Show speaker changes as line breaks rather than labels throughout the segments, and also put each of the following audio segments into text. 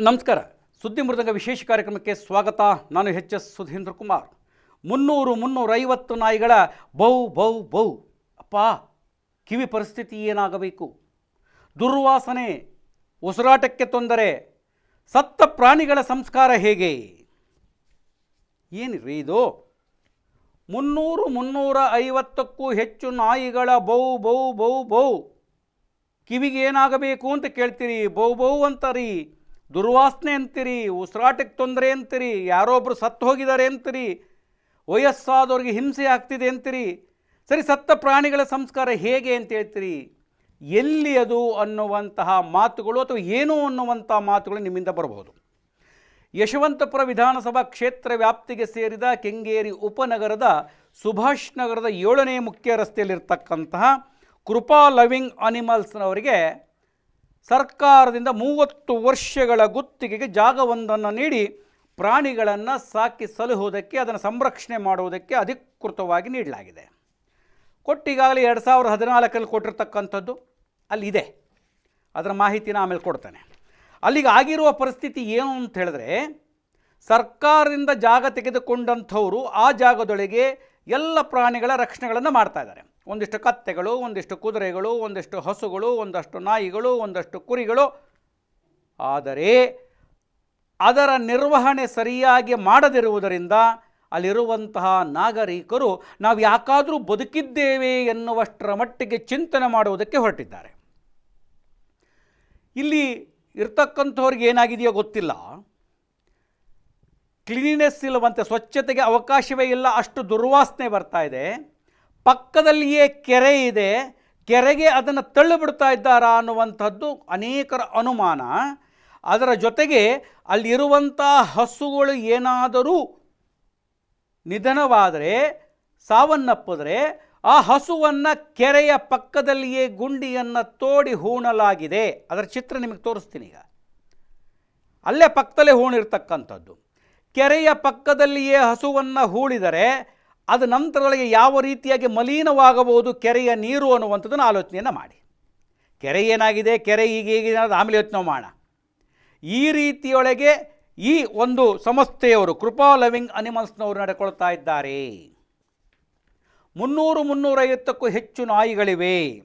ನಮಸ್ಕಾರ. ಸುದ್ದಿ ಮೃದಂಗ ವಿಶೇಷ ಕಾರ್ಯಕ್ರಮಕ್ಕೆ ಸ್ವಾಗತ. ನಾನು ಎಚ್ ಎಸ್ ಸುಧೀಂದ್ರ ಕುಮಾರ್. ಮುನ್ನೂರು ಮುನ್ನೂರೈವತ್ತು ನಾಯಿಗಳ ಬೌ ಬೌ ಬೌ. ಅಪ್ಪ, ಕಿವಿ ಪರಿಸ್ಥಿತಿ ಏನಾಗಬೇಕು? ದುರ್ವಾಸನೆ, ಉಸಿರಾಟಕ್ಕೆ ತೊಂದರೆ, ಸತ್ತ ಪ್ರಾಣಿಗಳ ಸಂಸ್ಕಾರ ಹೇಗೆ? ಏನಿರಿ ಇದು? ಮುನ್ನೂರು ಮುನ್ನೂರ ಐವತ್ತಕ್ಕೂ ಹೆಚ್ಚು ನಾಯಿಗಳ ಬೌ ಬೌ ಬೌ ಬೌ. ಕಿವಿಗೆ ಏನಾಗಬೇಕು ಅಂತ ಕೇಳ್ತೀರಿ. ಬೌ ಬೌ ಅಂತಾರಿ. ದುರ್ವಾಸನೆ ಅಂತೀರಿ, ಉಸಿರಾಟಕ್ಕೆ ತೊಂದರೆ ಅಂತೀರಿ, ಯಾರೋ ಒಬ್ಬರು ಸತ್ತು ಹೋಗಿದ್ದಾರೆ ಅಂತೀರಿ, ವಯಸ್ಸಾದವ್ರಿಗೆ ಹಿಂಸೆ ಆಗ್ತಿದೆ ಅಂತೀರಿ. ಸರಿ, ಸತ್ತ ಪ್ರಾಣಿಗಳ ಸಂಸ್ಕಾರ ಹೇಗೆ ಅಂತ ಹೇಳ್ತೀರಿ? ಎಲ್ಲಿ ಅದು ಅನ್ನುವಂತಹ ಮಾತುಗಳು ಅಥವಾ ಏನು ಅನ್ನುವಂಥ ಮಾತುಗಳು ನಿಮ್ಮಿಂದ ಬರಬಹುದು. ಯಶವಂತಪುರ ವಿಧಾನಸಭಾ ಕ್ಷೇತ್ರ ವ್ಯಾಪ್ತಿಗೆ ಸೇರಿದ ಕೆಂಗೇರಿ ಉಪನಗರದ ಸುಭಾಷ್ ನಗರದ ಏಳನೇ ಮುಖ್ಯ ರಸ್ತೆಯಲ್ಲಿರ್ತಕ್ಕಂತಹ ಕೃಪಾ ಲವಿಂಗ್ ಅನಿಮಲ್ಸ್ನವರಿಗೆ ಸರ್ಕಾರದಿಂದ ಮೂವತ್ತು ವರ್ಷಗಳ ಗುತ್ತಿಗೆಗೆ ಜಾಗವೊಂದನ್ನು ನೀಡಿ ಪ್ರಾಣಿಗಳನ್ನು ಸಾಕಿ ಸಲಹುವುದಕ್ಕೆ, ಅದನ್ನು ಸಂರಕ್ಷಣೆ ಮಾಡುವುದಕ್ಕೆ ಅಧಿಕೃತವಾಗಿ ನೀಡಲಾಗಿದೆ. ಕೊಟ್ಟಿಗಾಗಲೇ ಎರಡು ಸಾವಿರದ ಹದಿನಾಲ್ಕರಲ್ಲಿ ಕೊಟ್ಟಿರ್ತಕ್ಕಂಥದ್ದು ಅಲ್ಲಿದೆ ಅದರ ಮಾಹಿತಿನ ಆಮೇಲೆ ಕೊಡ್ತಾನೆ. ಅಲ್ಲಿಗೆ ಆಗಿರುವ ಪರಿಸ್ಥಿತಿ ಏನು ಅಂತ ಹೇಳಿದ್ರೆ, ಸರ್ಕಾರದಿಂದ ಜಾಗ ತೆಗೆದುಕೊಂಡಂಥವರು ಆ ಜಾಗದೊಳಗೆ ಎಲ್ಲ ಪ್ರಾಣಿಗಳ ರಕ್ಷಣೆಗಳನ್ನು ಮಾಡ್ತಾ ಇದ್ದಾರೆ. ಒಂದಿಷ್ಟು ಕತ್ತೆಗಳು, ಒಂದಿಷ್ಟು ಕುದುರೆಗಳು, ಒಂದಿಷ್ಟು ಹಸುಗಳು, ಒಂದಷ್ಟು ನಾಯಿಗಳು, ಒಂದಷ್ಟು ಕುರಿಗಳು. ಆದರೆ ಅದರ ನಿರ್ವಹಣೆ ಸರಿಯಾಗಿ ಮಾಡದಿರುವುದರಿಂದ ಅಲ್ಲಿರುವಂತಹ ನಾಗರಿಕರು ನಾವು ಯಾಕಾದರೂ ಬದುಕಿದ್ದೇವೆ ಎನ್ನುವಷ್ಟರ ಮಟ್ಟಿಗೆ ಚಿಂತನೆ ಮಾಡುವುದಕ್ಕೆ ಹೊರಟಿದ್ದಾರೆ. ಇಲ್ಲಿ ಇರ್ತಕ್ಕಂಥವ್ರಿಗೆ ಏನಾಗಿದೆಯೋ ಗೊತ್ತಿಲ್ಲ. ಕ್ಲೀನಿನೆಸ್ ಇಲ್ಲವಂತೆ ಸ್ವಚ್ಛತೆಗೆ ಅವಕಾಶವೇ ಇಲ್ಲ, ಅಷ್ಟು ದುರ್ವಾಸನೆ ಬರ್ತಾ ಇದೆ. ಪಕ್ಕದಲ್ಲಿಯೇ ಕೆರೆ ಇದೆ, ಕೆರೆಗೆ ಅದನ್ನು ತಳ್ಳಿಬಿಡ್ತಾ ಇದ್ದಾರಾ ಅನ್ನುವಂಥದ್ದು ಅನೇಕರ ಅನುಮಾನ. ಅದರ ಜೊತೆಗೆ ಅಲ್ಲಿರುವಂಥ ಹಸುಗಳು ಏನಾದರೂ ನಿಧನವಾದರೆ, ಸಾವನ್ನಪ್ಪಿದ್ರೆ, ಆ ಹಸುವನ್ನು ಕೆರೆಯ ಪಕ್ಕದಲ್ಲಿಯೇ ಗುಂಡಿಯನ್ನು ತೋಡಿ ಹೂಣಲಾಗಿದೆ. ಅದರ ಚಿತ್ರ ನಿಮಗೆ ತೋರಿಸ್ತೀನಿ ಈಗ. ಅಲ್ಲೇ ಪಕ್ಕದಲ್ಲೇ ಹೂಣಿರ್ತಕ್ಕಂಥದ್ದು. ಕೆರೆಯ ಪಕ್ಕದಲ್ಲಿಯೇ ಹಸುವನ್ನು ಹೂಳಿದರೆ ಅದು ನಂತರದೊಳಗೆ ಯಾವ ರೀತಿಯಾಗಿ ಮಲೀನವಾಗಬಹುದು, ಕೆರೆಯ ನೀರು ಅನ್ನುವಂಥದ್ದನ್ನು ಆಲೋಚನೆಯನ್ನು ಮಾಡಿ. ಕೆರೆ ಏನಾಗಿದೆ, ಕೆರೆ ಈಗ ಅನ್ನೋದು ಆಮೇಲೆ ಯೋಚನೆ ಮಾಡೋಣ. ಈ ರೀತಿಯೊಳಗೆ ಈ ಒಂದು ಸಂಸ್ಥೆಯವರು ಕೃಪಾ ಲವಿಂಗ್ ಅನಿಮಲ್ಸ್ನವರು ನಡೆಕೊಳ್ತಾ ಇದ್ದಾರೆ. ಮುನ್ನೂರು ಮುನ್ನೂರೈವತ್ತಕ್ಕೂ ಹೆಚ್ಚು ನಾಯಿಗಳಿವೆ.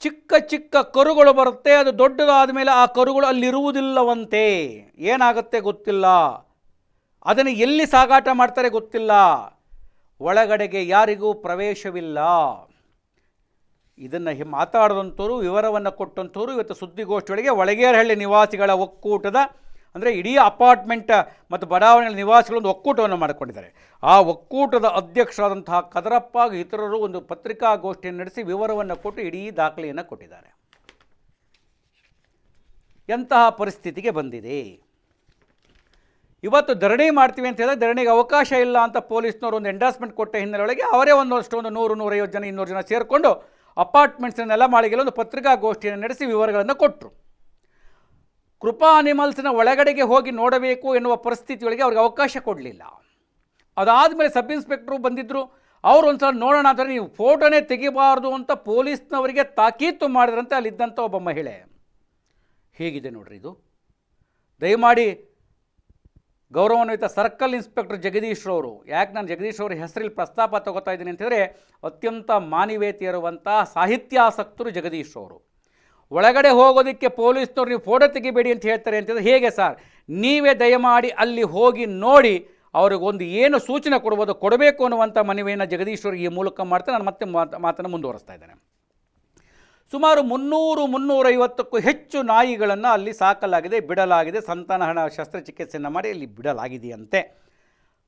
ಚಿಕ್ಕ ಚಿಕ್ಕ ಕರುಗಳು ಬರುತ್ತೆ, ಅದು ದೊಡ್ಡದಾದ ಮೇಲೆ ಆ ಕರುಗಳು ಅಲ್ಲಿರುವುದಿಲ್ಲವಂತೆ. ಏನಾಗುತ್ತೆ ಗೊತ್ತಿಲ್ಲ. ಅದನ್ನು ಎಲ್ಲಿ ಸಾಗಾಟ ಮಾಡ್ತಾರೆ ಗೊತ್ತಿಲ್ಲ. ಒಳಗಡೆಗೆ ಯಾರಿಗೂ ಪ್ರವೇಶವಿಲ್ಲ. ಇದನ್ನು ಮಾತಾಡಿದಂಥವ್ರು, ವಿವರವನ್ನು ಕೊಟ್ಟಂಥವ್ರು ಇವತ್ತು ಸುದ್ದಿಗೋಷ್ಠಿಯೊಳಗೆ ಒಳಗೇರಹಳ್ಳಿ ನಿವಾಸಿಗಳ ಒಕ್ಕೂಟದ, ಅಂದರೆ ಇಡೀ ಅಪಾರ್ಟ್ಮೆಂಟ್ ಮತ್ತು ಬಡಾವಣೆಗಳ ನಿವಾಸಿಗಳೊಂದು ಒಕ್ಕೂಟವನ್ನು ಮಾಡಿಕೊಂಡಿದ್ದಾರೆ. ಆ ಒಕ್ಕೂಟದ ಅಧ್ಯಕ್ಷರಾದಂತಹ ಕದರಪ್ಪ ಇತರರು ಒಂದು ಪತ್ರಿಕಾಗೋಷ್ಠಿಯನ್ನು ನಡೆಸಿ ವಿವರವನ್ನು ಕೊಟ್ಟು ಇಡೀ ದಾಖಲೆಯನ್ನು ಕೊಟ್ಟಿದ್ದಾರೆ. ಎಂತಹ ಪರಿಸ್ಥಿತಿಗೆ ಬಂದಿದೆ? ಇವತ್ತು ಧರಣಿ ಮಾಡ್ತೀವಿ ಅಂತ ಹೇಳಿದ್ರೆ ಧರಣಿಗೆ ಅವಕಾಶ ಇಲ್ಲ ಅಂತ ಪೊಲೀಸ್ನವರು ಒಂದು ಎಂಡಾಸ್ಮೆಂಟ್ ಕೊಟ್ಟ ಹಿನ್ನೆಲೆಯೊಳಗೆ ಅವರೇ ಒಂದಷ್ಟು ಒಂದು ನೂರು, ನೂರೈವತ್ತು ಜನ, ಇನ್ನೂರು ಜನ ಸೇರಿಕೊಂಡು ಅಪಾರ್ಟ್ಮೆಂಟ್ಸ್ನ ನೆಲ ಮಾಳಿಗೆಲ್ಲ ಒಂದು ಪತ್ರಿಕಾಗೋಷ್ಠಿಯನ್ನು ನಡೆಸಿ ವಿವರಗಳನ್ನು ಕೊಟ್ಟರು ಕೃಪಾ ಅನಿಮಲ್ಸ್ನ ಒಳಗಡೆಗೆ ಹೋಗಿ ನೋಡಬೇಕು ಎನ್ನುವ ಪರಿಸ್ಥಿತಿಯೊಳಗೆ ಅವ್ರಿಗೆ ಅವಕಾಶ ಕೊಡಲಿಲ್ಲ. ಅದಾದಮೇಲೆ ಸಬ್ ಇನ್ಸ್ಪೆಕ್ಟ್ರು ಬಂದಿದ್ದರು ಅವ್ರು ಒಂದು ಸಲ ನೋಡೋಣ ಅಂದರೆ ನೀವು ಫೋಟೋನೇ ತೆಗಿಬಾರ್ದು ಅಂತ ಪೊಲೀಸ್ನವರಿಗೆ ತಾಕೀತು ಮಾಡಿದ್ರಂತೆ ಅಲ್ಲಿದ್ದಂಥ ಒಬ್ಬ ಮಹಿಳೆ. ಹೇಗಿದೆ ನೋಡ್ರಿ ಇದು? ದಯಮಾಡಿ ಗೌರವಾನ್ವಿತ ಸರ್ಕಲ್ ಇನ್ಸ್ಪೆಕ್ಟರ್ ಜಗದೀಶ್ ರವರು. ಯಾಕೆ ನಾನು ಜಗದೀಶ್ ಅವರ ಹೆಸರಲ್ಲಿ ಪ್ರಸ್ತಾಪ ತಗೋತಾ ಇದ್ದೀನಿ ಅಂತಂದರೆ ಅತ್ಯಂತ ಮಾನವೀಯತೆ ಇರುವಂಥ ಸಾಹಿತ್ಯಾಸಕ್ತರು ಜಗದೀಶ್ ಅವರು ಒಳಗಡೆ ಹೋಗೋದಕ್ಕೆ ಪೊಲೀಸ್ನವ್ರು ನೀವು ಫೋಟೋ ತೆಗಿಬೇಡಿ ಅಂತ ಹೇಳ್ತಾರೆ ಅಂತಂದರೆ ಹೇಗೆ ಸರ್? ನೀವೇ ದಯಮಾಡಿ ಅಲ್ಲಿ ಹೋಗಿ ನೋಡಿ ಅವ್ರಿಗೊಂದು ಏನು ಸೂಚನೆ ಕೊಡ್ಬೋದು, ಕೊಡಬೇಕು ಅನ್ನುವಂಥ ಮನವಿಯನ್ನು ಜಗದೀಶ್ ಈ ಮೂಲಕ ಮಾಡ್ತಾ ನಾನು ಮತ್ತೆ ಮಾತು, ಮಾತನ್ನು ಮುಂದುವರಿಸ್ತಾ ಇದ್ದೇನೆ. ಸುಮಾರು ಮುನ್ನೂರು ಮುನ್ನೂರೈವತ್ತಕ್ಕೂ ಹೆಚ್ಚು ನಾಯಿಗಳನ್ನು ಅಲ್ಲಿ ಸಾಕಲಾಗಿದೆ, ಬಿಡಲಾಗಿದೆ. ಸಂತಾನಹರಣ ಶಸ್ತ್ರಚಿಕಿತ್ಸೆಯನ್ನು ಮಾಡಿ ಅಲ್ಲಿ ಬಿಡಲಾಗಿದೆಯಂತೆ.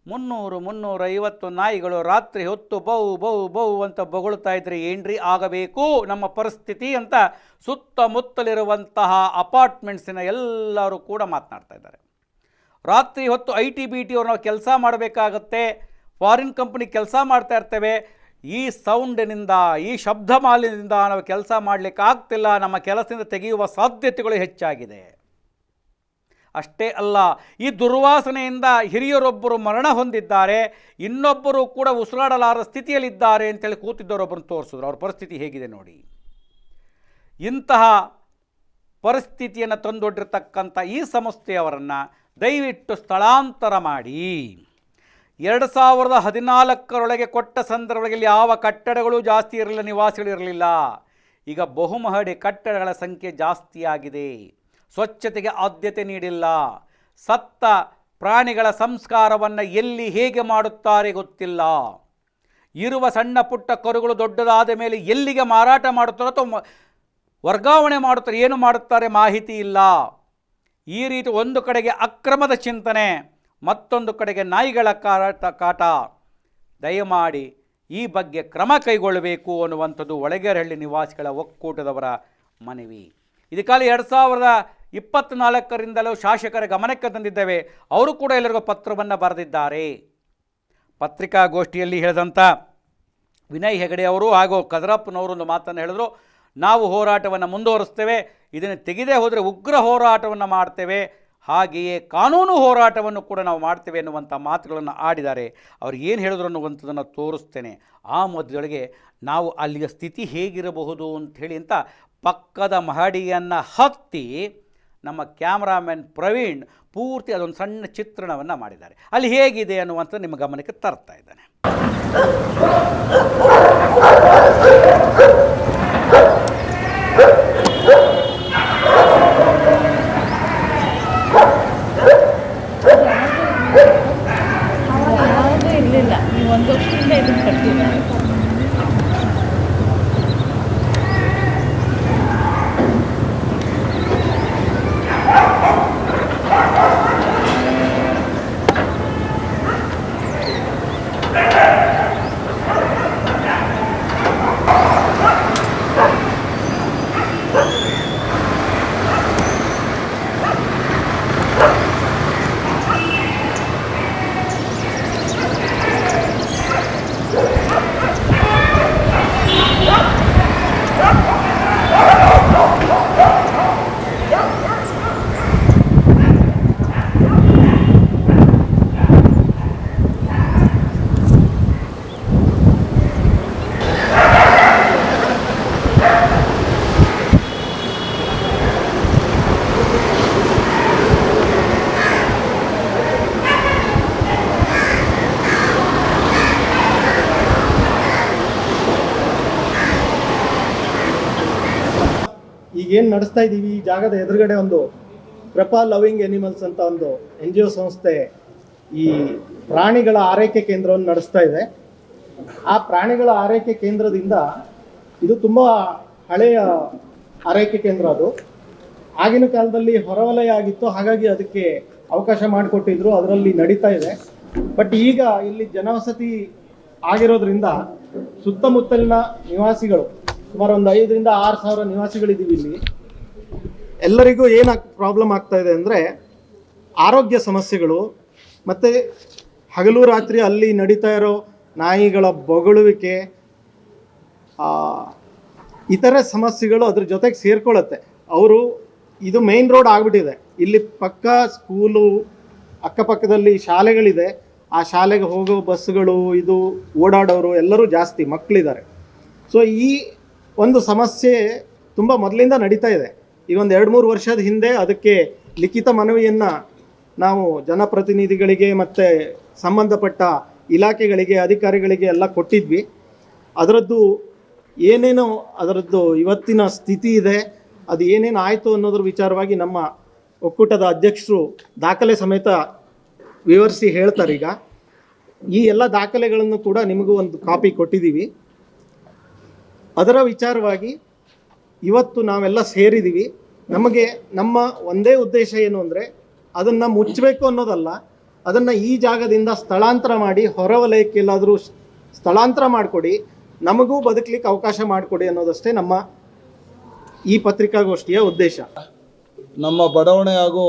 ಮುನ್ನೂರು ಮುನ್ನೂರೈವತ್ತು ನಾಯಿಗಳು ರಾತ್ರಿ ಹೊತ್ತು ಬೌ ಬೌ ಬೌ ಅಂತ ಬೊಗಳುತ್ತಾ ಇದ್ರೆ ಏನ್ರಿ ಆಗಬೇಕು? ನಮ್ಮ ಪರಿಸ್ಥಿತಿ ಅಂತ ಸುತ್ತಮುತ್ತಲಿರುವಂತಹ ಅಪಾರ್ಟ್ಮೆಂಟ್ಸಿನ ಎಲ್ಲರೂ ಕೂಡ ಮಾತನಾಡ್ತಾ ಇದ್ದಾರೆ. ರಾತ್ರಿ ಹೊತ್ತು ಐ ಟಿ ಬಿ ಟಿ ಅವ್ರು ನಾವು ಕೆಲಸ ಮಾಡಬೇಕಾಗತ್ತೆ. ಫಾರಿನ್ ಕಂಪ್ನಿ ಕೆಲಸ ಮಾಡ್ತಾ ಇರ್ತೇವೆ. ಈ ಸೌಂಡಿನಿಂದ, ಈ ಶಬ್ದ ಮಾಲಿನ್ಯದಿಂದ ನಾವು ಕೆಲಸ ಮಾಡಲಿಕ್ಕೆ ಆಗ್ತಿಲ್ಲ. ನಮ್ಮ ಕೆಲಸದಿಂದ ತೆಗೆಯುವ ಸಾಧ್ಯತೆಗಳು ಹೆಚ್ಚಾಗಿದೆ. ಅಷ್ಟೇ ಅಲ್ಲ, ಈ ದುರ್ವಾಸನೆಯಿಂದ ಹಿರಿಯರೊಬ್ಬರು ಮರಣ ಹೊಂದಿದ್ದಾರೆ. ಇನ್ನೊಬ್ಬರು ಕೂಡ ಉಸಿರಾಡಲಾರ ಸ್ಥಿತಿಯಲ್ಲಿದ್ದಾರೆ ಅಂತೇಳಿ ಕೂತಿದ್ದವರೊಬ್ಬರನ್ನು ತೋರಿಸಿದ್ರು. ಅವ್ರ ಪರಿಸ್ಥಿತಿ ಹೇಗಿದೆ ನೋಡಿ. ಇಂತಹ ಪರಿಸ್ಥಿತಿಯನ್ನು ತಂದೊಡ್ಡಿರ್ತಕ್ಕಂಥ ಈ ಸಂಸ್ಥೆಯವರನ್ನು ದಯವಿಟ್ಟು ಸ್ಥಳಾಂತರ ಮಾಡಿ. ಎರಡು ಸಾವಿರದ ಹದಿನಾಲ್ಕರೊಳಗೆ ಕೊಟ್ಟ ಸಂದರ್ಭದಲ್ಲಿ ಯಾವ ಕಟ್ಟಡಗಳು ಜಾಸ್ತಿ ಇರಲಿಲ್ಲ, ನಿವಾಸಿಗಳು ಇರಲಿಲ್ಲ. ಈಗ ಬಹುಮಹಡಿ ಕಟ್ಟಡಗಳ ಸಂಖ್ಯೆ ಜಾಸ್ತಿಯಾಗಿದೆ. ಸ್ವಚ್ಛತೆಗೆ ಆದ್ಯತೆ ನೀಡಿಲ್ಲ. ಸತ್ತ ಪ್ರಾಣಿಗಳ ಸಂಸ್ಕಾರವನ್ನು ಎಲ್ಲಿ ಹೇಗೆ ಮಾಡುತ್ತಾರೆ ಗೊತ್ತಿಲ್ಲ. ಇರುವ ಸಣ್ಣ ಪುಟ್ಟ ಕರುಗಳು ದೊಡ್ಡದಾದ ಮೇಲೆ ಎಲ್ಲಿಗೆ ಮಾರಾಟ ಮಾಡುತ್ತಾರೋ ಅಥವಾ ವರ್ಗಾವಣೆ ಮಾಡುತ್ತಾರೆ, ಏನು ಮಾಡುತ್ತಾರೆ ಮಾಹಿತಿ ಇಲ್ಲ. ಈ ರೀತಿ ಒಂದು ಕಡೆಗೆ ಅಕ್ರಮದ ಚಿಂತನೆ. ಮತ್ತೊಂದು ಕಡೆಗೆ ನಾಯಿಗಳ ಕಾಟ ಕಾಟ. ದಯಮಾಡಿ ಈ ಬಗ್ಗೆ ಕ್ರಮ ಕೈಗೊಳ್ಳಬೇಕು ಅನ್ನುವಂಥದ್ದು ಒಳಗೇರಹಳ್ಳಿ ನಿವಾಸಿಗಳ ಒಕ್ಕೂಟದವರ ಮನವಿ. ಇದಕ್ಕಾಗಿ ಎರಡು ಸಾವಿರದ ಇಪ್ಪತ್ತ್ನಾಲ್ಕರಿಂದಲೂ ಶಾಸಕರ ಗಮನಕ್ಕೆ ತಂದಿದ್ದೇವೆ. ಅವರು ಕೂಡ ಎಲ್ಲರಿಗೂ ಪತ್ರವನ್ನು ಬರೆದಿದ್ದಾರೆ. ಪತ್ರಿಕಾಗೋಷ್ಠಿಯಲ್ಲಿ ಹೇಳಿದಂಥ ವಿನಯ್ ಹೆಗಡೆ ಅವರು ಹಾಗೂ ಕದರಪ್ಪನವರು ಒಂದು ಮಾತನ್ನು ಹೇಳಿದ್ರು. ನಾವು ಹೋರಾಟವನ್ನು ಮುಂದುವರಿಸ್ತೇವೆ. ಇದನ್ನು ತೆಗೆದೇ ಹೋದರೆ ಉಗ್ರ ಹೋರಾಟವನ್ನು ಮಾಡ್ತೇವೆ. ಹಾಗೆಯೇ ಕಾನೂನು ಹೋರಾಟವನ್ನು ಕೂಡ ನಾವು ಮಾಡ್ತೇವೆ ಎನ್ನುವಂಥ ಮಾತುಗಳನ್ನು ಆಡಿದ್ದಾರೆ. ಅವ್ರು ಏನು ಹೇಳಿದ್ರು ಅನ್ನುವಂಥದ್ದನ್ನು ತೋರಿಸ್ತೇನೆ. ಆ ಮಧ್ಯದೊಳಗೆ ನಾವು ಅಲ್ಲಿಯ ಸ್ಥಿತಿ ಹೇಗಿರಬಹುದು ಅಂಥೇಳಿ ಅಂತ ಪಕ್ಕದ ಮಹಡಿಯನ್ನು ಹತ್ತಿ ನಮ್ಮ ಕ್ಯಾಮ್ರಾಮನ್ ಪ್ರವೀಣ್ ಪೂರ್ತಿ ಅದೊಂದು ಸಣ್ಣ ಚಿತ್ರಣವನ್ನು ಮಾಡಿದ್ದಾರೆ. ಅಲ್ಲಿ ಹೇಗಿದೆ ಅನ್ನುವಂಥದ್ದು ನಿಮ್ಮ ಗಮನಕ್ಕೆ ತರ್ತಾ ಇದ್ದಾನೆ
ಯಾವುದೂ ಇರಲಿಲ್ಲ ನೀವು ಒಂದು ವರ್ಷದಿಂದ ಇದನ್ನು ಕಟ್ತಿದ್ದಾರೆ
ಈಗೇನು ನಡೆಸ್ತಾ ಇದ್ದೀವಿ. ಈ ಜಾಗದ ಎದುರುಗಡೆ ಒಂದು ಕೃಪಾ ಲವಿಂಗ್ ಎನಿಮಲ್ಸ್ ಅಂತ ಒಂದು ಎನ್ ಜಿ ಒ ಸಂಸ್ಥೆ ಈ ಪ್ರಾಣಿಗಳ ಆರೈಕೆ ಕೇಂದ್ರವನ್ನು ನಡೆಸ್ತಾ ಇದೆ. ಆ ಪ್ರಾಣಿಗಳ ಆರೈಕೆ ಕೇಂದ್ರದಿಂದ ಇದು ತುಂಬ ಹಳೆಯ ಆರೈಕೆ ಕೇಂದ್ರ ಅದು. ಆಗಿನ ಕಾಲದಲ್ಲಿ ಹೊರವಲಯ ಆಗಿತ್ತು. ಹಾಗಾಗಿ ಅದಕ್ಕೆ ಅವಕಾಶ ಮಾಡಿಕೊಟ್ಟಿದ್ರು. ಅದರಲ್ಲಿ ನಡೀತಾ ಇದೆ. ಬಟ್ ಈಗ ಇಲ್ಲಿ ಜನವಸತಿ ಆಗಿರೋದ್ರಿಂದ ಸುತ್ತಮುತ್ತಲಿನ ನಿವಾಸಿಗಳು ಸುಮಾರು ಒಂದು ಐದರಿಂದ ಆರು ಸಾವಿರ ನಿವಾಸಿಗಳಿದ್ದೀವಿ ಇಲ್ಲಿ. ಎಲ್ಲರಿಗೂ ಏನು ಪ್ರಾಬ್ಲಮ್ ಆಗ್ತಾ ಇದೆ ಅಂದರೆ ಆರೋಗ್ಯ ಸಮಸ್ಯೆಗಳು, ಮತ್ತು ಹಗಲು ರಾತ್ರಿ ಅಲ್ಲಿ ನಡೀತಾ ಇರೋ ನಾಯಿಗಳ ಬೊಗಳುವಿಕೆ ಇತರೆ ಸಮಸ್ಯೆಗಳು ಅದ್ರ ಜೊತೆಗೆ ಸೇರ್ಕೊಳ್ಳುತ್ತೆ ಅವರು ಇದು ಮೇನ್ ರೋಡ್ ಆಗಿಬಿಟ್ಟಿದೆ. ಇಲ್ಲಿ ಪಕ್ಕ ಸ್ಕೂಲು ಅಕ್ಕಪಕ್ಕದಲ್ಲಿ ಶಾಲೆಗಳಿದೆ. ಆ ಶಾಲೆಗೆ ಹೋಗೋ ಬಸ್ಸುಗಳು, ಇದು ಓಡಾಡೋರು ಎಲ್ಲರೂ ಜಾಸ್ತಿ ಮಕ್ಕಳಿದ್ದಾರೆ ಸೊ ಈ ಒಂದು ಸಮಸ್ಯೆ ತುಂಬ ಮೊದಲಿಂದ ನಡೀತಾ ಇದೆ. ಈಗ ಒಂದು ಎರಡು ಮೂರು ವರ್ಷದ ಹಿಂದೆ ಅದಕ್ಕೆ ಲಿಖಿತ ಮನವಿಯನ್ನು ನಾವು ಜನಪ್ರತಿನಿಧಿಗಳಿಗೆ ಮತ್ತು ಸಂಬಂಧಪಟ್ಟ ಇಲಾಖೆಗಳಿಗೆ, ಅಧಿಕಾರಿಗಳಿಗೆ ಎಲ್ಲ ಕೊಟ್ಟಿದ್ವಿ. ಅದರದ್ದು ಏನೇನು ಅದರದ್ದು ಇವತ್ತಿನ ಸ್ಥಿತಿ ಇದೆ, ಅದು ಏನೇನು ಆಯಿತು ಅನ್ನೋದ್ರ ವಿಚಾರವಾಗಿ ನಮ್ಮ ಒಕ್ಕೂಟದ ಅಧ್ಯಕ್ಷರು ದಾಖಲೆ ಸಮೇತ ವಿವರಿಸಿ ಹೇಳ್ತಾರೆ ಈಗ. ಈ ಎಲ್ಲ ದಾಖಲೆಗಳನ್ನು ಕೂಡ ನಿಮಗೂ ಒಂದು ಕಾಪಿ ಕೊಟ್ಟಿದ್ದೀವಿ. ಅದರ ವಿಚಾರವಾಗಿ ಇವತ್ತು ನಾವೆಲ್ಲ ಸೇರಿದ್ದೀವಿ. ನಮಗೆ ನಮ್ಮ ಒಂದೇ ಉದ್ದೇಶ ಏನು ಅಂದರೆ ಅದನ್ನು ಮುಚ್ಚಬೇಕು ಅನ್ನೋದಲ್ಲ, ಅದನ್ನು ಈ ಜಾಗದಿಂದ ಸ್ಥಳಾಂತರ ಮಾಡಿ ಹೊರವಲಯಕ್ಕೆ ಎಲ್ಲಾದರೂ ಸ್ಥಳಾಂತರ ಮಾಡಿಕೊಡಿ, ನಮಗೂ ಬದುಕಲಿಕ್ಕೆ ಅವಕಾಶ ಮಾಡಿಕೊಡಿ ಅನ್ನೋದಷ್ಟೇ ನಮ್ಮ ಈ ಪತ್ರಿಕಾಗೋಷ್ಠಿಯ ಉದ್ದೇಶ.
ನಮ್ಮ ಬಡಾವಣೆ ಹಾಗೂ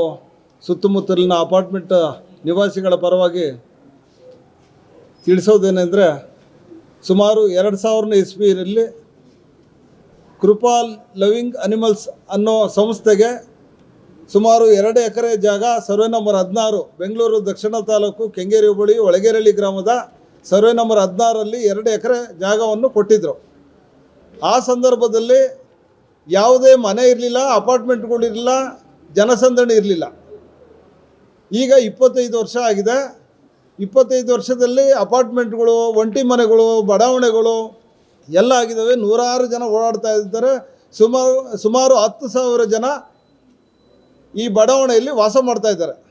ಸುತ್ತಮುತ್ತಲಿನ ಅಪಾರ್ಟ್ಮೆಂಟ್ ನಿವಾಸಿಗಳ ಪರವಾಗಿ ತಿಳಿಸೋದೇನೆಂದರೆ ಸುಮಾರು ಎರಡು ಸಾವಿರನೇ ಇಸ್ವಿಯಲ್ಲಿ ಕೃಪಾಲ್ ಲವಿಂಗ್ ಅನಿಮಲ್ಸ್ ಅನ್ನೋ ಸಂಸ್ಥೆಗೆ ಸುಮಾರು ಎರಡು ಎಕರೆ ಜಾಗ ಸರ್ವೆ ನಂಬರ್ ಹದಿನಾರು, ಬೆಂಗಳೂರು ದಕ್ಷಿಣ ತಾಲೂಕು ಕೆಂಗೇರಿ ಹೋಬಳಿ ಒಳಗೇರಳ್ಳಿ ಗ್ರಾಮದ ಸರ್ವೆ ನಂಬರ್ ಹದಿನಾರಲ್ಲಿ ಎರಡು ಎಕರೆ ಜಾಗವನ್ನು ಕೊಟ್ಟಿದ್ದರು ಆ ಸಂದರ್ಭದಲ್ಲಿ ಯಾವುದೇ ಮನೆ ಇರಲಿಲ್ಲ ಅಪಾರ್ಟ್ಮೆಂಟ್ಗಳಿರಲಿಲ್ಲ ಜನಸಂದಣಿ ಇರಲಿಲ್ಲ. ಈಗ ಇಪ್ಪತ್ತೈದು ವರ್ಷ ಆಗಿದೆ. ಇಪ್ಪತ್ತೈದು ವರ್ಷದಲ್ಲಿ ಅಪಾರ್ಟ್ಮೆಂಟ್ಗಳು, ಒಂಟಿ ಮನೆಗಳು, ಬಡಾವಣೆಗಳು ಎಲ್ಲ ಆಗಿದ್ದಾವೆ ನೂರಾರು ಜನ ಓಡಾಡ್ತಾ ಇದ್ದಾರೆ. ಸುಮಾರು ಸುಮಾರು ಹತ್ತು ಸಾವಿರ ಜನ ಈ ಬಡಾವಣೆಯಲ್ಲಿ ವಾಸ ಮಾಡ್ತಾ ಇದ್ದಾರೆ.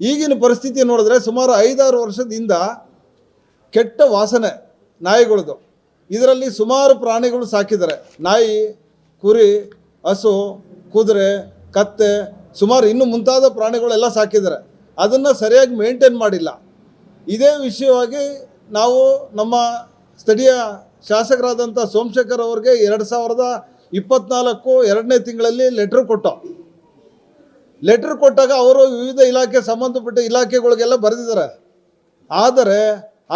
ಈಗಿನ ಪರಿಸ್ಥಿತಿ ನೋಡಿದ್ರೆ ಸುಮಾರು ಐದಾರು ವರ್ಷದಿಂದ ಕೆಟ್ಟ ವಾಸನೆ ನಾಯಿಗಳದು. ಇದರಲ್ಲಿ ಸುಮಾರು ಪ್ರಾಣಿಗಳು ಸಾಕಿದ್ದಾರೆ. ನಾಯಿ, ಕುರಿ, ಹಸು, ಕುದುರೆ, ಕತ್ತೆ, ಸುಮಾರು ಇನ್ನು ಮುಂತಾದ ಪ್ರಾಣಿಗಳೆಲ್ಲ ಸಾಕಿದ್ದಾರೆ. ಅದನ್ನು ಸರಿಯಾಗಿ ಮೇಂಟೈನ್ ಮಾಡಿಲ್ಲ. ಇದೇ ವಿಷಯವಾಗಿ ನಾವು ನಮ್ಮ ಸ್ಥಳೀಯ ಶಾಸಕರಾದಂಥ ಸೋಮಶೇಖರ್ ಅವ್ರಿಗೆ ಎರಡು ಸಾವಿರದ ಇಪ್ಪತ್ನಾಲ್ಕು ಎರಡನೇ ತಿಂಗಳಲ್ಲಿ ಲೆಟ್ರ್ ಕೊಟ್ಟು. ಲೆಟ್ರ್ ಕೊಟ್ಟಾಗ ಅವರು ವಿವಿಧ ಇಲಾಖೆ ಸಂಬಂಧಪಟ್ಟ ಇಲಾಖೆಗಳಿಗೆಲ್ಲ ಬರೆದಿದ್ದಾರೆ. ಆದರೆ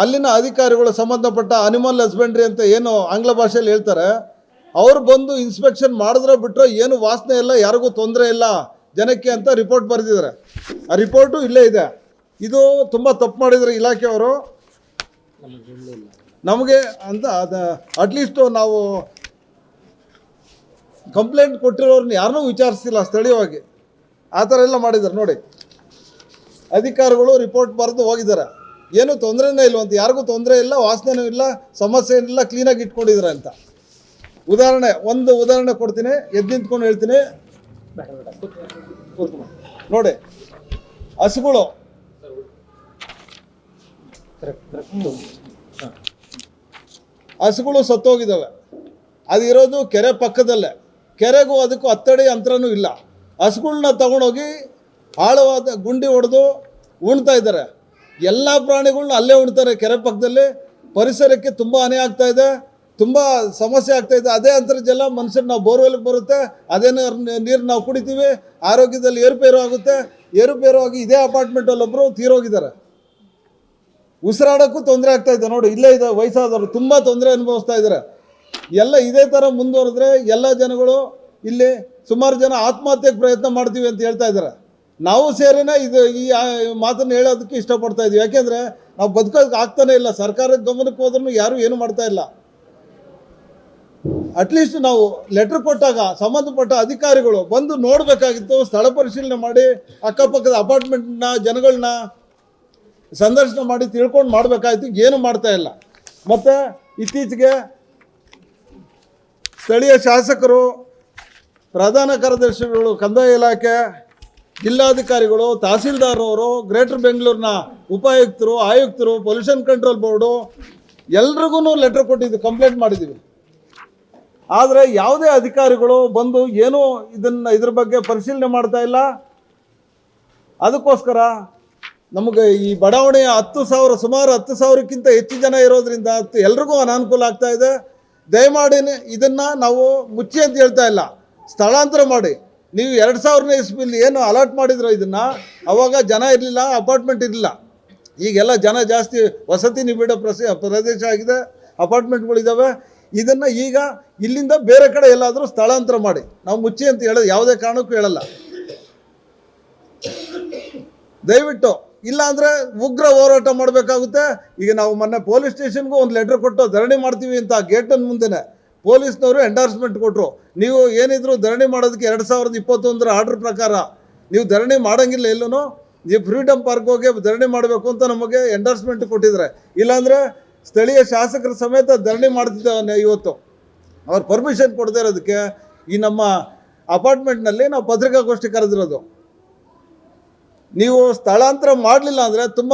ಅಲ್ಲಿನ ಅಧಿಕಾರಿಗಳು ಸಂಬಂಧಪಟ್ಟ ಅನಿಮಲ್ ಹಸ್ಬೆಂಡ್ರಿ ಅಂತ ಏನು ಆಂಗ್ಲ ಭಾಷೆಯಲ್ಲಿ ಹೇಳ್ತಾರೆ, ಅವ್ರು ಬಂದು ಇನ್ಸ್ಪೆಕ್ಷನ್ ಮಾಡಿದ್ರೆ ಬಿಟ್ಟರೆ ಏನು ವಾಸನೆ ಇಲ್ಲ, ಯಾರಿಗೂ ತೊಂದರೆ ಇಲ್ಲ, ಜನಕ್ಕೆ ಅಂತ ರಿಪೋರ್ಟ್ ಬರೆದಿದ್ದಾರೆ. ಆ ರಿಪೋರ್ಟು ಇಲ್ಲೇ ಇದೆ. ಇದು ತುಂಬ ತಪ್ಪು ಮಾಡಿದ್ದಾರೆ ಇಲಾಖೆಯವರು. ನಮಗೆ ಅಂತ ಅದು ಅಟ್ಲೀಸ್ಟು ನಾವು ಕಂಪ್ಲೇಂಟ್ ಕೊಟ್ಟಿರೋರನ್ನ ಯಾರನ್ನೂ ವಿಚಾರಿಸಿಲ್ಲ ಸ್ಥಳೀಯವಾಗಿ. ಆ ಥರ ಎಲ್ಲ ಮಾಡಿದ್ದಾರೆ ನೋಡಿ. ಅಧಿಕಾರಿಗಳು ರಿಪೋರ್ಟ್ ಬರೆದು ಹೋಗಿದ್ದಾರೆ. ಏನೂ ತೊಂದರೆನೇ ಇಲ್ವಂತ ಯಾರಿಗೂ ತೊಂದರೆ ಇಲ್ಲ ವಾಸನೆನೂ ಇಲ್ಲ ಸಮಸ್ಯೆ ಏನಿಲ್ಲ ಕ್ಲೀನಾಗಿ ಇಟ್ಕೊಂಡಿದ್ದಾರೆ ಅಂತ. ಉದಾಹರಣೆ ಒಂದು ಉದಾಹರಣೆ ಕೊಡ್ತೀನಿ ಎದ್ದು ನಿಂತ್ಕೊಂಡು ಹೇಳ್ತೀನಿ. ನೋಡಿ ಹಸುಗಳು. ಹಸುಗಳು ಸತ್ತೋಗಿದ್ದಾವೆ. ಅದು ಇರೋದು ಕೆರೆ ಪಕ್ಕದಲ್ಲೇ. ಕೆರೆಗೂ ಅದಕ್ಕೂ ಹತ್ತಡಿ ಅಂತರನೂ ಇಲ್ಲ. ಹಸುಗಳನ್ನ ತಗೊಂಡೋಗಿ ಆಳವಾದ ಗುಂಡಿ ಹೊಡೆದು ಉಣ್ತಾ ಇದ್ದಾರೆ. ಎಲ್ಲ ಪ್ರಾಣಿಗಳನ್ನ ಅಲ್ಲೇ ಉಣ್ತಾರೆ ಕೆರೆ ಪಕ್ಕದಲ್ಲಿ. ಪರಿಸರಕ್ಕೆ ತುಂಬ ಹಾನಿ ಆಗ್ತಾ ಇದೆ. ತುಂಬ ಸಮಸ್ಯೆ ಆಗ್ತಾ ಇದೆ. ಅದೇ ಅಂತರ್ಜಲ ಮನುಷ್ಯರು ನಾವು ಬೋರ್ವೆಲ್ಗೆ ಬರುತ್ತೆ. ಅದೇ ನೀರು ನಾವು ಕುಡಿತೀವಿ. ಆರೋಗ್ಯದಲ್ಲಿ ಏರುಪೇರು ಆಗುತ್ತೆ. ಏರುಪೇರು ಆಗಿ ಇದೇ ಅಪಾರ್ಟ್ಮೆಂಟಲ್ಲಿ ಒಬ್ಬರು ತೀರೋಗಿದ್ದಾರೆ. ಉಸಿರಾಡೋಕ್ಕೂ ತೊಂದರೆ ಆಗ್ತಾ ಇದೆ. ನೋಡಿ, ಇಲ್ಲೇ ಇದೆ, ವಯಸ್ಸಾದವರು ತುಂಬ ತೊಂದರೆ ಅನುಭವಿಸ್ತಾ ಇದ್ದಾರೆ. ಎಲ್ಲ ಇದೇ ಥರ ಮುಂದುವರೆದ್ರೆ ಎಲ್ಲ ಜನಗಳು ಇಲ್ಲಿ ಸುಮಾರು ಜನ ಆತ್ಮಹತ್ಯೆಗೆ ಪ್ರಯತ್ನ ಮಾಡ್ತೀವಿ ಅಂತ ಹೇಳ್ತಾ ಇದ್ದಾರೆ. ನಾವು ಸೇರಿನೇ ಇದು ಈ ಮಾತನ್ನು ಹೇಳೋದಕ್ಕೆ ಇಷ್ಟಪಡ್ತಾ ಇದ್ದೀವಿ ಯಾಕೆಂದರೆ ನಾವು ಬದುಕೋದಕ್ಕೆ ಆಗ್ತಾನೇ ಇಲ್ಲ. ಸರ್ಕಾರದ ಗಮನಕ್ಕೆ ಹೋದ್ರೂ ಯಾರೂ ಏನು ಮಾಡ್ತಾ ಇಲ್ಲ. ಅಟ್ಲೀಸ್ಟ್ ನಾವು ಲೆಟ್ರ್ ಕೊಟ್ಟಾಗ ಸಂಬಂಧಪಟ್ಟ ಅಧಿಕಾರಿಗಳು ಬಂದು ನೋಡಬೇಕಾಗಿತ್ತು, ಸ್ಥಳ ಪರಿಶೀಲನೆ ಮಾಡಿ, ಅಕ್ಕಪಕ್ಕದ ಅಪಾರ್ಟ್ಮೆಂಟ್ನ ಜನಗಳನ್ನ ಸಂದರ್ಶನ ಮಾಡಿ ತಿಳ್ಕೊಂಡು ಮಾಡಬೇಕಾಯ್ತು, ಏನು ಮಾಡ್ತಾ ಇಲ್ಲ. ಮತ್ತು ಇತ್ತೀಚೆಗೆ ಸ್ಥಳೀಯ ಶಾಸಕರು, ಪ್ರಧಾನ ಕಾರ್ಯದರ್ಶಿಗಳು, ಕಂದಾಯ ಇಲಾಖೆ, ಜಿಲ್ಲಾಧಿಕಾರಿಗಳು ತಹಸೀಲ್ದಾರವರು ಗ್ರೇಟರ್ ಬೆಂಗಳೂರಿನ ಉಪಾಯುಕ್ತರು, ಆಯುಕ್ತರು, ಪೊಲ್ಯೂಷನ್ ಕಂಟ್ರೋಲ್ ಬೋರ್ಡು ಎಲ್ರಿಗೂ ಲೆಟ್ರ್ ಕೊಟ್ಟಿದ್ದು, ಕಂಪ್ಲೇಂಟ್ ಮಾಡಿದ್ದೀವಿ. ಆದರೆ ಯಾವುದೇ ಅಧಿಕಾರಿಗಳು ಬಂದು ಏನೂ ಇದನ್ನು ಇದ್ರ ಬಗ್ಗೆ ಪರಿಶೀಲನೆ ಮಾಡ್ತಾ ಇಲ್ಲ. ಅದಕ್ಕೋಸ್ಕರ ನಮಗೆ ಈ ಬಡಾವಣೆಯ ಹತ್ತು ಸಾವಿರ, ಸುಮಾರು ಹತ್ತು ಸಾವಿರಕ್ಕಿಂತ ಹೆಚ್ಚು ಜನ ಇರೋದ್ರಿಂದ ಎಲ್ರಿಗೂ ಅನಾನುಕೂಲ ಆಗ್ತಾ ಇದೆ. ದಯಮಾಡಿ ಇದನ್ನು ನಾವು ಮುಚ್ಚಿ ಅಂತ ಹೇಳ್ತಾ ಇಲ್ಲ. ಸ್ಥಳಾಂತರ ಮಾಡಿ. ನೀವು ಎರಡು ಸಾವಿರನೇ ಇಸ್ವಿಲಿ ಏನು ಅಲಾಟ್ ಮಾಡಿದ್ರು ಇದನ್ನು, ಅವಾಗ ಜನ ಇರಲಿಲ್ಲ ಅಪಾರ್ಟ್ಮೆಂಟ್ ಇರಲಿಲ್ಲ. ಈಗೆಲ್ಲ ಜನ ಜಾಸ್ತಿ ವಸತಿ ನಿಬಿಡ ಪ್ರಸ, ಪ್ರದೇಶ ಆಗಿದೆ ಅಪಾರ್ಟ್ಮೆಂಟ್ಗಳಿದ್ದಾವೆ ಇದನ್ನು ಈಗ ಇಲ್ಲಿಂದ ಬೇರೆ ಕಡೆ ಎಲ್ಲಾದರೂ ಸ್ಥಳಾಂತರ ಮಾಡಿ. ನಾವು ಮುಚ್ಚಿ ಅಂತ ಹೇಳೋದು ಯಾವುದೇ ಕಾರಣಕ್ಕೂ ಹೇಳಲ್ಲ. ದಯವಿಟ್ಟು ಇಲ್ಲ ಅಂದರೆ ಉಗ್ರ ಹೋರಾಟ ಮಾಡಬೇಕಾಗುತ್ತೆ. ಈಗ ನಾವು ಮೊನ್ನೆ ಪೊಲೀಸ್ ಸ್ಟೇಷನ್ಗೂ ಒಂದು ಲೆಟ್ರ್ ಕೊಟ್ಟು ಧರಣಿ ಮಾಡ್ತೀವಿ ಅಂತ ಗೇಟನ್ ಮುಂದೆನೆ ಪೊಲೀಸ್ನವರು ಎಂಡಾರ್ಸ್ಮೆಂಟ್ ಕೊಟ್ಟರು ನೀವು ಏನಿದ್ರು ಧರಣಿ ಮಾಡೋದಕ್ಕೆ ಎರಡು ಸಾವಿರದ ಇಪ್ಪತ್ತೊಂದರ ಆರ್ಡ್ರ್ ಪ್ರಕಾರ ನೀವು ಧರಣಿ ಮಾಡೋಂಗಿಲ್ಲ ಎಲ್ಲೂ ನೀವು ಫ್ರೀಡಮ್ ಪಾರ್ಕ್ ಹೋಗಿ ಧರಣಿ ಮಾಡಬೇಕು ಅಂತ ನಮಗೆ ಎಂಡಾರ್ಸ್ಮೆಂಟ್ ಕೊಟ್ಟಿದ್ದಾರೆ. ಇಲ್ಲಾಂದರೆ ಸ್ಥಳೀಯ ಶಾಸಕರ ಸಮೇತ ಧರಣಿ ಮಾಡ್ತಿದ್ದೇವೆ ಇವತ್ತು. ಅವ್ರು ಪರ್ಮಿಷನ್ ಕೊಡದೇ ಇರೋದಕ್ಕೆ ಈ ನಮ್ಮ ಅಪಾರ್ಟ್ಮೆಂಟ್ನಲ್ಲಿ ನಾವು ಪತ್ರಿಕಾಗೋಷ್ಠಿ ಕರೆದಿರೋದು. ನೀವು ಸ್ಥಳಾಂತರ ಮಾಡಲಿಲ್ಲ ಅಂದರೆ ತುಂಬ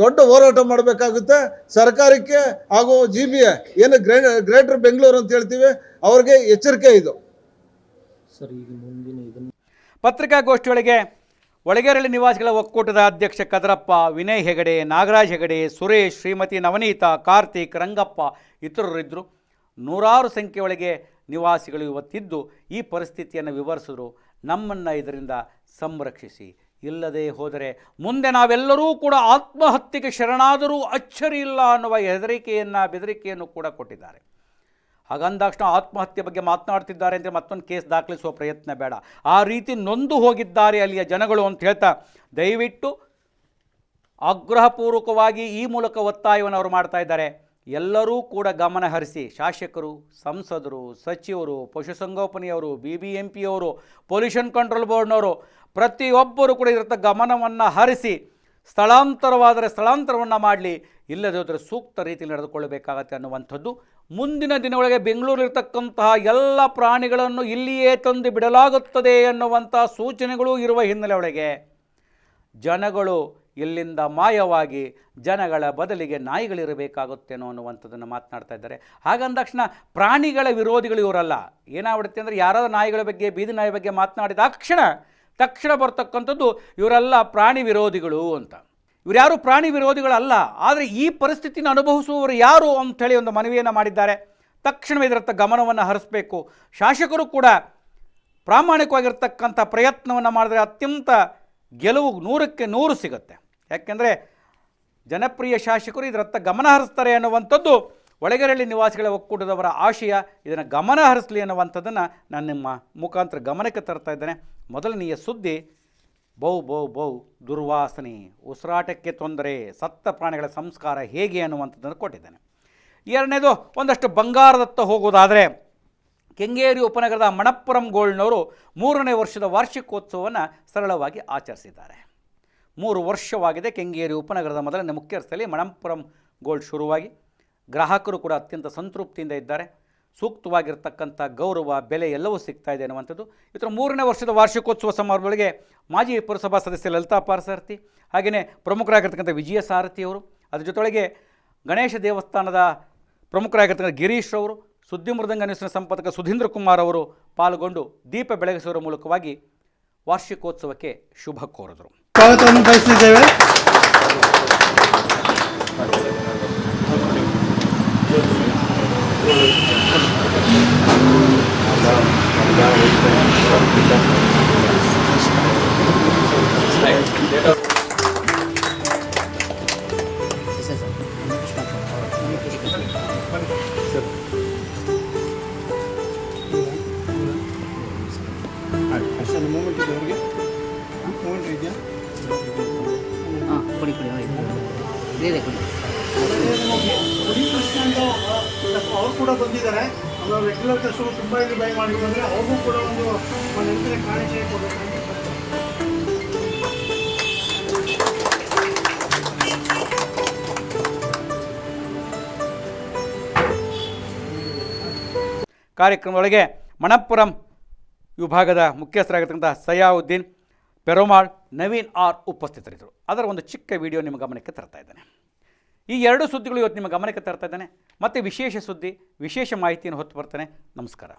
ದೊಡ್ಡ ಹೋರಾಟ ಮಾಡಬೇಕಾಗುತ್ತೆ. ಸರ್ಕಾರಕ್ಕೆ ಹಾಗೂ ಜಿ ಬಿ ಎ ಏನು ಗ್ರೇ ಗ್ರೇಟರ್ ಬೆಂಗಳೂರು ಅಂತ ಹೇಳ್ತೀವಿ, ಅವ್ರಿಗೆ ಎಚ್ಚರಿಕೆ ಇದು.
ಪತ್ರಿಕಾಗೋಷ್ಠಿಗಳಿಗೆ ಒಳಗೆರಳಿ ನಿವಾಸಿಗಳ ಒಕ್ಕೂಟದ ಅಧ್ಯಕ್ಷ ಕದರಪ್ಪ, ವಿನಯ್ ಹೆಗಡೆ, ನಾಗರಾಜ್ ಹೆಗಡೆ, ಸುರೇಶ್, ಶ್ರೀಮತಿ ನವನೀತ, ಕಾರ್ತಿಕ್, ರಂಗಪ್ಪ ಇತರರಿದ್ದರು ನೂರಾರು ಸಂಖ್ಯೆಯೊಳಗೆ ನಿವಾಸಿಗಳು ಇವತ್ತಿದ್ದು. ಈ ಪರಿಸ್ಥಿತಿಯನ್ನು ವಿವರಿಸಿದ್ರು. ನಮ್ಮನ್ನು ಇದರಿಂದ ಸಂರಕ್ಷಿಸಿ. ಇಲ್ಲದೆ ಹೋದರೆ ಮುಂದೆ ನಾವೆಲ್ಲರೂ ಕೂಡ ಆತ್ಮಹತ್ಯೆಗೆ ಶರಣಾದರೂ ಅಚ್ಚರಿ ಇಲ್ಲ ಅನ್ನುವ ಹೆದರಿಕೆಯನ್ನು, ಬೆದರಿಕೆಯನ್ನು ಕೂಡ ಕೊಟ್ಟಿದ್ದಾರೆ. ಹಾಗಂದಾಕ್ಷಣ ಆತ್ಮಹತ್ಯೆ ಬಗ್ಗೆ ಮಾತನಾಡ್ತಿದ್ದಾರೆ ಅಂದರೆ ಮತ್ತೊಂದು ಕೇಸ್ ದಾಖಲಿಸುವ ಪ್ರಯತ್ನ ಬೇಡ. ಆ ರೀತಿ ನೊಂದು ಹೋಗಿದ್ದಾರೆ ಅಲ್ಲಿಯ ಜನಗಳು ಅಂತ ಹೇಳ್ತಾ, ದಯವಿಟ್ಟು ಆಗ್ರಹಪೂರ್ವಕವಾಗಿ ಈ ಮೂಲಕ ಒತ್ತಾಯವನ್ನು ಅವರು ಮಾಡ್ತಾ ಇದ್ದಾರೆ. ಎಲ್ಲರೂ ಕೂಡ ಗಮನ ಹರಿಸಿ ಶಾಸಕರು, ಸಂಸದರು, ಸಚಿವರು, ಪಶುಸಂಗೋಪನೆಯವರು ಬಿ ಬಿ ಎಂ ಪಿಯವರು ಪೊಲ್ಯೂಷನ್ ಕಂಟ್ರೋಲ್ ಬೋರ್ಡ್ನವರು, ಪ್ರತಿಯೊಬ್ಬರು ಕೂಡ ಇದರತ್ತ ಗಮನವನ್ನು ಹರಿಸಿ ಸ್ಥಳಾಂತರವಾದರೆ ಸ್ಥಳಾಂತರವನ್ನು ಮಾಡಲಿ, ಇಲ್ಲದೇ ಹೋದರೆ ಸೂಕ್ತ ರೀತಿಯಲ್ಲಿ ನಡೆದುಕೊಳ್ಳಬೇಕಾಗತ್ತೆ ಅನ್ನುವಂಥದ್ದು. ಮುಂದಿನ ದಿನಗಳಿಗೆ ಬೆಂಗಳೂರಿರ್ತಕ್ಕಂತಹ ಎಲ್ಲ ಪ್ರಾಣಿಗಳನ್ನು ಇಲ್ಲಿಯೇ ತಂದು ಬಿಡಲಾಗುತ್ತದೆ ಎನ್ನುವಂಥ ಸೂಚನೆಗಳು ಇರುವ ಹಿನ್ನೆಲೆ ಒಳಗೆ ಜನಗಳು ಇಲ್ಲಿಂದ ಮಾಯವಾಗಿ ಜನಗಳ ಬದಲಿಗೆ ನಾಯಿಗಳಿರಬೇಕಾಗುತ್ತೇನೋ ಅನ್ನುವಂಥದ್ದನ್ನು ಮಾತನಾಡ್ತಾ ಇದ್ದಾರೆ. ಹಾಗಂದ ತಕ್ಷಣ ಪ್ರಾಣಿಗಳ ವಿರೋಧಿಗಳು ಇವರಲ್ಲ. ಏನಾಗ್ಬಿಡುತ್ತೆ ಅಂದರೆ ಯಾರಾದ್ರೂ ನಾಯಿಗಳ ಬಗ್ಗೆ, ಬೀದಿ ನಾಯಿ ಬಗ್ಗೆ ಮಾತನಾಡಿದ ತಕ್ಷಣ ತಕ್ಷಣ ಬರ್ತಕ್ಕಂಥದ್ದು ಇವರೆಲ್ಲ ಪ್ರಾಣಿ ವಿರೋಧಿಗಳು ಅಂತ. ಇವ್ರು ಯಾರು ಪ್ರಾಣಿ ವಿರೋಧಿಗಳಲ್ಲ. ಆದರೆ ಈ ಪರಿಸ್ಥಿತಿನ ಅನುಭವಿಸುವವರು ಯಾರು ಅಂಥೇಳಿ ಒಂದು ಮನವಿಯನ್ನು ಮಾಡಿದ್ದಾರೆ. ತಕ್ಷಣವೇ ಇದರತ್ತ ಗಮನವನ್ನು ಹರಿಸಬೇಕು. ಶಾಸಕರು ಕೂಡ ಪ್ರಾಮಾಣಿಕವಾಗಿರ್ತಕ್ಕಂಥ ಪ್ರಯತ್ನವನ್ನು ಮಾಡಿದರೆ ಅತ್ಯಂತ ಗೆಲುವು ನೂರಕ್ಕೆ ನೂರು ಸಿಗುತ್ತೆ. ಯಾಕೆಂದರೆ ಜನಪ್ರಿಯ ಶಾಸಕರು ಇದರತ್ತ ಗಮನ ಹರಿಸ್ತಾರೆ ಅನ್ನುವಂಥದ್ದು ಒಳಗೆರಳ್ಳಿ ನಿವಾಸಿಗಳ ಒಕ್ಕೂಟದವರ ಆಶಯ, ಇದನ್ನು ಗಮನ ಹರಿಸಲಿ ಅನ್ನುವಂಥದ್ದನ್ನು ನಾನು ನಿಮ್ಮ ಮುಖಾಂತರ ಗಮನಕ್ಕೆ ತರ್ತಾ ಇದ್ದೇನೆ. ಮೊದಲನೆಯ ಸುದ್ದಿ, ಬೌ ಬೌ ಬೌ, ದುರ್ವಾಸನೆ, ಉಸಿರಾಟಕ್ಕೆ ತೊಂದರೆ, ಸತ್ತ ಪ್ರಾಣಿಗಳ ಸಂಸ್ಕಾರ ಹೇಗೆ ಅನ್ನುವಂಥದ್ದನ್ನು ಕೊಟ್ಟಿದ್ದೇನೆ. ಎರಡನೇದು, ಒಂದಷ್ಟು ಬಂಗಾರದತ್ತ ಹೋಗೋದಾದರೆ, ಕೆಂಗೇರಿ ಉಪನಗರದ ಮಣಪ್ಪುರಂ ಗೋಲ್ಡ್ನವರು ಮೂರನೇ ವರ್ಷದ ವಾರ್ಷಿಕೋತ್ಸವವನ್ನು ಸರಳವಾಗಿ ಆಚರಿಸಿದ್ದಾರೆ. ಮೂರು ವರ್ಷವಾಗಿದೆ ಕೆಂಗೇರಿ ಉಪನಗರದ ಮೊದಲನೇ ಮುಖ್ಯ ರಸ್ತೆಯಲ್ಲಿ ಮಣಂಪುರಂ ಗೋಲ್ಡ್ ಶುರುವಾಗಿ. ಗ್ರಾಹಕರು ಕೂಡ ಅತ್ಯಂತ ಸಂತೃಪ್ತಿಯಿಂದ ಇದ್ದಾರೆ. ಸೂಕ್ತವಾಗಿರ್ತಕ್ಕಂಥ ಗೌರವ, ಬೆಲೆ ಎಲ್ಲವೂ ಸಿಗ್ತಾ ಇದೆ ಅನ್ನುವಂಥದ್ದು ಇದರ ಮೂರನೇ ವರ್ಷದ ವಾರ್ಷಿಕೋತ್ಸವ ಸಮಾರಂಭಗಳಿಗೆ ಮಾಜಿ ಪುರಸಭಾ ಸದಸ್ಯ ಲಲಿತಾ ಪಾರಸಾರಥಿ ಹಾಗೆಯೇ ಪ್ರಮುಖರಾಗಿರ್ತಕ್ಕಂಥ ವಿಜಯ ಸಾರಥಿಯವರು ಅದರ ಜೊತೆಗೆ ಗಣೇಶ ದೇವಸ್ಥಾನದ ಪ್ರಮುಖರಾಗಿರ್ತಕ್ಕಂಥ ಗಿರೀಶ್ ಅವರು, ಸುದ್ದಿ ಮೃದಂಗ ನ್ಯೂಸ್ನ ಸಂಪಾದಕ ಸುಧೀಂದ್ರ ಕುಮಾರ್ ಅವರು ಪಾಲ್ಗೊಂಡು ದೀಪ ಬೆಳಗಿಸುವ ಮೂಲಕವಾಗಿ ವಾರ್ಷಿಕೋತ್ಸವಕ್ಕೆ ಶುಭ ಕೋರಿದರು.
ಸ್ವಾಗತವನ್ನು ಬಯಸಿದ್ದೇವೆ ಮೂಮೆಂಟ್ ಇದೆ ಅವ್ರಿಗೆ ಅವ್ರು ಕೂಡ ಬಂದಿದ್ದಾರೆ. ಅವರ ರೆಗ್ಯುಲರ್ ಕಸ್ಟಮರ್ ತುಂಬ ಇಲ್ಲಿ ಬೈ ಮಾಡಿ ಅಂದರೆ ಅವ್ರಿಗೂ ಕೂಡ ಒಂದು ನೆನಪಿನ ಕಾಣಿಕೆ ಕೊಡಬೇಕು
ಕಾರ್ಯಕ್ರಮದೊಳಗೆ ಮಣಪ್ಪುರಂ ವಿಭಾಗದ ಮುಖ್ಯಸ್ಥರಾಗಿರ್ತಕ್ಕಂಥ ಸಯಾವುದ್ದೀನ್ ಪೆರೋಮಾಳ್, ನವೀನ್ ಆರ್ ಉಪಸ್ಥಿತರಿದ್ದರು. ಅದರ ಒಂದು ಚಿಕ್ಕ ವಿಡಿಯೋ ನಿಮ್ಮ ಗಮನಕ್ಕೆ ತರ್ತಾ ಇದ್ದೇನೆ. ಈ ಎರಡು ಸುದ್ದಿಗಳು ಇವತ್ತು ನಿಮ್ಮ ಗಮನಕ್ಕೆ ತರ್ತಾ ಇದ್ದೇನೆ. ಮತ್ತು ವಿಶೇಷ ಸುದ್ದಿ, ವಿಶೇಷ ಮಾಹಿತಿಯನ್ನು ಹೊತ್ತು ಬರ್ತೇನೆ. ನಮಸ್ಕಾರ.